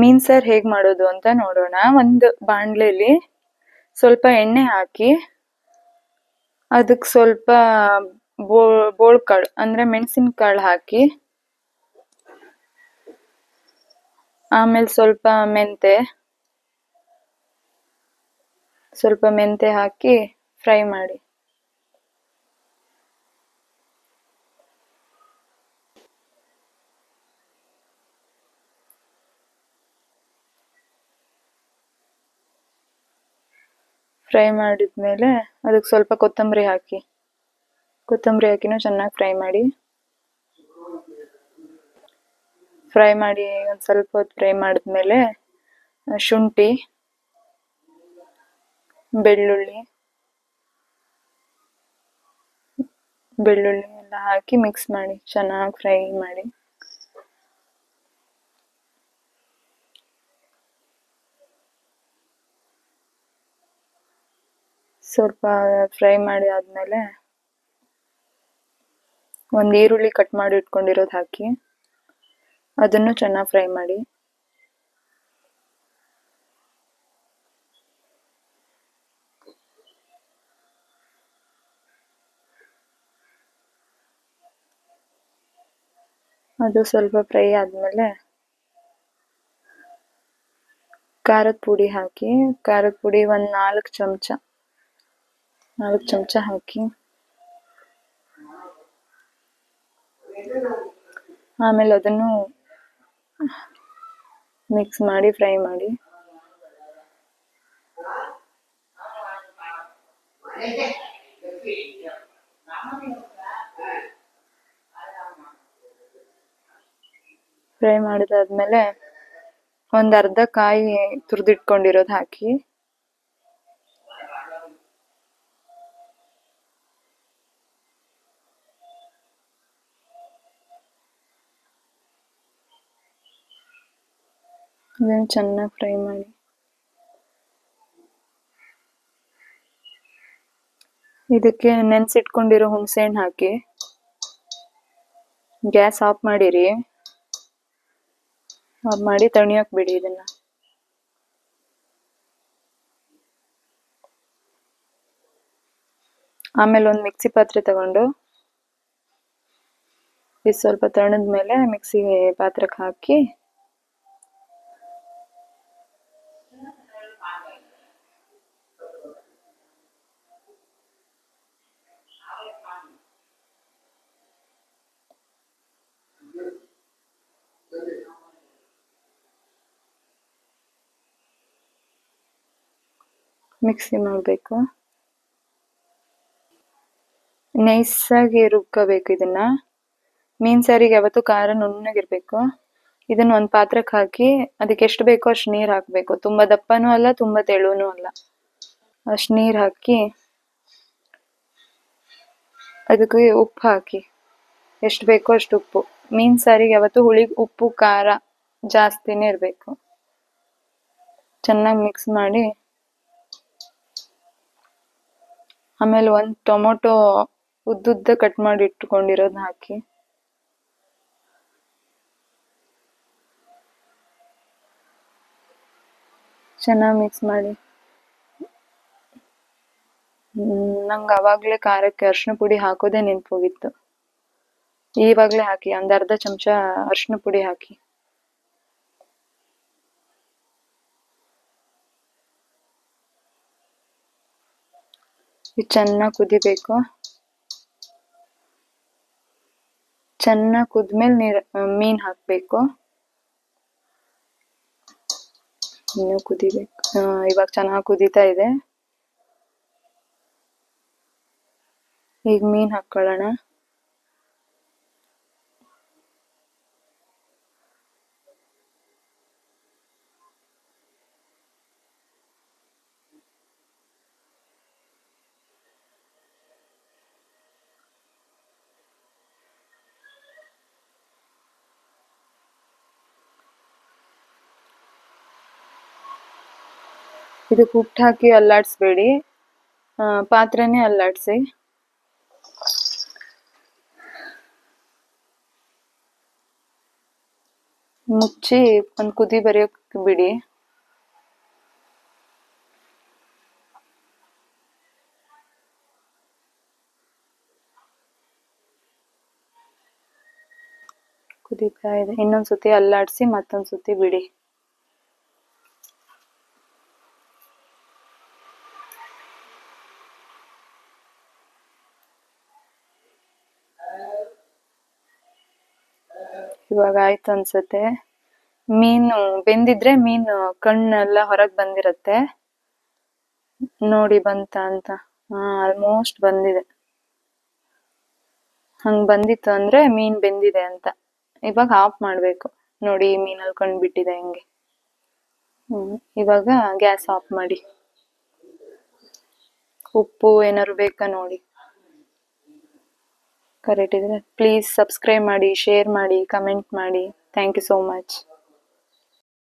ಮೀನ್ sir ಹೇಗ್ ಮಾಡೋದು ಅಂತ ನೋಡೋಣ. ಒಂದು ಬಾಣಲೆಲಿ ಸ್ವಲ್ಪ ಎಣ್ಣೆ ಹಾಕಿ ಅದಕ್ಕೆ ಸ್ವಲ್ಪ ಬೋ, ಬೋಳ್ಕಾಳು, ಅಂದ್ರೆ ಮೆಣಸಿನ ಕಾಳು ಹಾಕಿ, ಆಮೇಲೆ ಸ್ವಲ್ಪ ಮೆಂತೆ ಸ್ವಲ್ಪ ಮೆಂತೆ ಹಾಕಿ ಫ್ರೈ ಮಾಡಿ. ಫ್ರೈ ಮಾಡಿದ್ಮೇಲೆ ಅದಕ್ಕೆ ಸ್ವಲ್ಪ ಕೊತ್ತಂಬರಿ ಹಾಕಿ. ಕೊತ್ತಂಬರಿ ಹಾಕಿನೂ ಚೆನ್ನಾಗಿ ಫ್ರೈ ಮಾಡಿ. ಫ್ರೈ ಮಾಡಿ ಒಂದು ಸ್ವಲ್ಪ ಹೊತ್ತು ಫ್ರೈ ಮಾಡಿದ್ಮೇಲೆ ಶುಂಠಿ, ಬೆಳ್ಳುಳ್ಳಿ ಬೆಳ್ಳುಳ್ಳಿ ಎಲ್ಲ ಹಾಕಿ ಮಿಕ್ಸ್ ಮಾಡಿ, ಚೆನ್ನಾಗಿ ಫ್ರೈ ಮಾಡಿ. ಸ್ವಲ್ಪ ಫ್ರೈ ಮಾಡಿ ಆದ್ಮೇಲೆ ಒಂದು ಈರುಳ್ಳಿ ಕಟ್ ಮಾಡಿ ಇಟ್ಕೊಂಡಿರೋದು ಹಾಕಿ ಅದನ್ನು ಚೆನ್ನಾಗಿ ಫ್ರೈ ಮಾಡಿ. ಅದು ಸ್ವಲ್ಪ ಫ್ರೈ ಆದ್ಮೇಲೆ ಖಾರದ ಪುಡಿ ಹಾಕಿ ಖಾರದ ಪುಡಿ ಒಂದ್ ನಾಲ್ಕು ಚಮಚ ನಾಲ್ಕು ಚಮಚ ಹಾಕಿ. ಆಮೇಲೆ ಅದನ್ನು ಮಿಕ್ಸ್ ಮಾಡಿ ಫ್ರೈ ಮಾಡಿ. ಫ್ರೈ ಮಾಡಿದಾದ್ಮೇಲೆ ಒಂದು ಅರ್ಧ ಕಾಯಿ ತುರಿದಿಟ್ಕೊಂಡಿರೋದು ಹಾಕಿ. ಅದನ್ನು ಚೆನ್ನಾಗಿ ಫ್ರೈ ಮಾಡಿ. ಇದಕ್ಕೆ ನೆನೆಸಿಟ್ಕೊಂಡಿರೋ ಹುಣಸೆಹಣ್ಣು ಹಾಕಿ. ಗ್ಯಾಸ್ ಆಫ್ ಮಾಡಿರಿ. ಆಫ್ ಮಾಡಿ ತಣಿಯೋಕೆ ಬಿಡಿ ಇದನ್ನ. ಆಮೇಲೆ ಒಂದು ಮಿಕ್ಸಿ ಪಾತ್ರೆ ತಗೊಂಡು. ಇದು ಸ್ವಲ್ಪ ತಣದ್ಮೇಲೆ ಮಿಕ್ಸಿ ಪಾತ್ರಕ್ಕೆ ಹಾಕಿ. ಮಿಕ್ಸಿ ಮಾಡಬೇಕು. ನೈಸಾಗಿ ರುಬ್ಕೋಬೇಕು ಇದನ್ನ. ಮೀನ್ ಸಾರಿಗೆ ಯಾವತ್ತು ಖಾರ ನುಣ್ಣಗಿರ್ಬೇಕು. ಇದನ್ನ ಒಂದ್ ಪಾತ್ರಕ್ಕೆ ಹಾಕಿ ಅದಕ್ಕೆ ಎಷ್ಟು ಬೇಕೋ ಅಷ್ಟು ನೀರ್ ಹಾಕ್ಬೇಕು. ತುಂಬಾ ದಪ್ಪನೂ ಅಲ್ಲ, ತುಂಬಾ ತೆಳುನೂ ಅಲ್ಲ. ಅಷ್ಟು ನೀರ್ ಹಾಕಿ ಅದಕ್ಕೆ ಉಪ್ಪು ಹಾಕಿ. ಎಷ್ಟು ಬೇಕೋ ಅಷ್ಟು ಉಪ್ಪು. ಮೀನ್ ಸಾರಿಗೆ ಯಾವತ್ತು ಹುಳಿ, ಉಪ್ಪು, ಖಾರ ಜಾಸ್ತಿನೇ ಇರ್ಬೇಕು. ಚೆನ್ನಾಗಿ ಮಿಕ್ಸ್ ಮಾಡಿ ಆಮೇಲೆ ಒಂದ್ ಟೊಮೊಟೊ ಉದ್ದುದ್ದ ಕಟ್ ಮಾಡಿ ಇಟ್ಕೊಂಡಿರೋದ್ ಹಾಕಿ. ಚೆನ್ನಾಗಿ ಮಿಕ್ಸ್ ಮಾಡಿ. ನಂಗೆ ಅವಾಗ್ಲೇ ಖಾರಕ್ಕೆ ಅರ್ಶಿನ ಪುಡಿ ಹಾಕೋದೇ ನೆನ್ಪೋಗಿತ್ತು. ಈವಾಗ್ಲೇ ಹಾಕಿ, ಒಂದ್ ಅರ್ಧ ಚಮಚ ಅರ್ಶಿನ ಪುಡಿ ಹಾಕಿ. ಇದು ಚೆನ್ನಾಗಿ ಕುದಿಬೇಕು. ಚೆನ್ನಾಗಿ ಕುದ್ಮೇಲೆ ನೀರ್, ಮೀನ್ ಹಾಕ್ಬೇಕು. ಇನ್ನು ಕುದಿಬೇಕು ಇವಾಗ ಚೆನ್ನಾಗಿ ಕುದೀತಾ ಇದೆ. ಈಗ ಮೀನ್ ಹಾಕೊಳ್ಳೋಣ. ಇದಕ್ಕೆ ಉಪ್ಪು ಹಾಕಿ ಅಲ್ಲಾಡಿಸ್ಬೇಡಿ. ಪಾತ್ರೆನೇ ಅಲ್ಲಾಡಿಸಿ. ಮುಚ್ಚಿ ಒಂದು ಕುದಿ ಬರೆಯೋಕ್ ಬಿಡಿ. ಕುದೀತಾ ಇದೆ ಇನ್ನೊಂದು ಸತಿ ಅಲ್ಲಾಡಿಸಿ ಮತ್ತೊಂದು ಸತಿ ಬಿಡಿ. ಇವಾಗ ಆಯ್ತು ಅನ್ಸುತ್ತೆ. ಮೀನು, ಬೆಂದಿದ್ರೆ ಮೀನು, ಕಣ್ಣೆಲ್ಲ ಹೊರಗ್ ಬಂದಿರತ್ತೆ. ನೋಡಿ ಬಂತ ಅಂತ. ಹಾ ಆಲ್ಮೋಸ್ಟ್ ಬಂದಿದೆ. ಹಂಗ್ ಬಂದಿತ್ತು ಅಂದ್ರೆ ಮೀನ್ ಬೆಂದಿದೆ ಅಂತ. ಇವಾಗ ಆಫ್ ಮಾಡ್ಬೇಕು. ನೋಡಿ ಮೀನಲ್ಲಿ ಅಲ್ಕೊಂಡ್ ಬಿಟ್ಟಿದೆ ಹೆಂಗೆ. ಹ್ಮ್, ಇವಾಗ ಗ್ಯಾಸ್ ಆಫ್ ಮಾಡಿ. ಉಪ್ಪು ಏನಾದ್ರು ಬೇಕಾ ನೋಡಿ. ಕರೆಕ್ಟ್ ಇದ್ರೆ ಪ್ಲೀಸ್ ಸಬ್ಸ್ಕ್ರೈಬ್ ಮಾಡಿ ಶೇರ್ ಮಾಡಿ ಕಮೆಂಟ್ ಮಾಡಿ. Thank you so much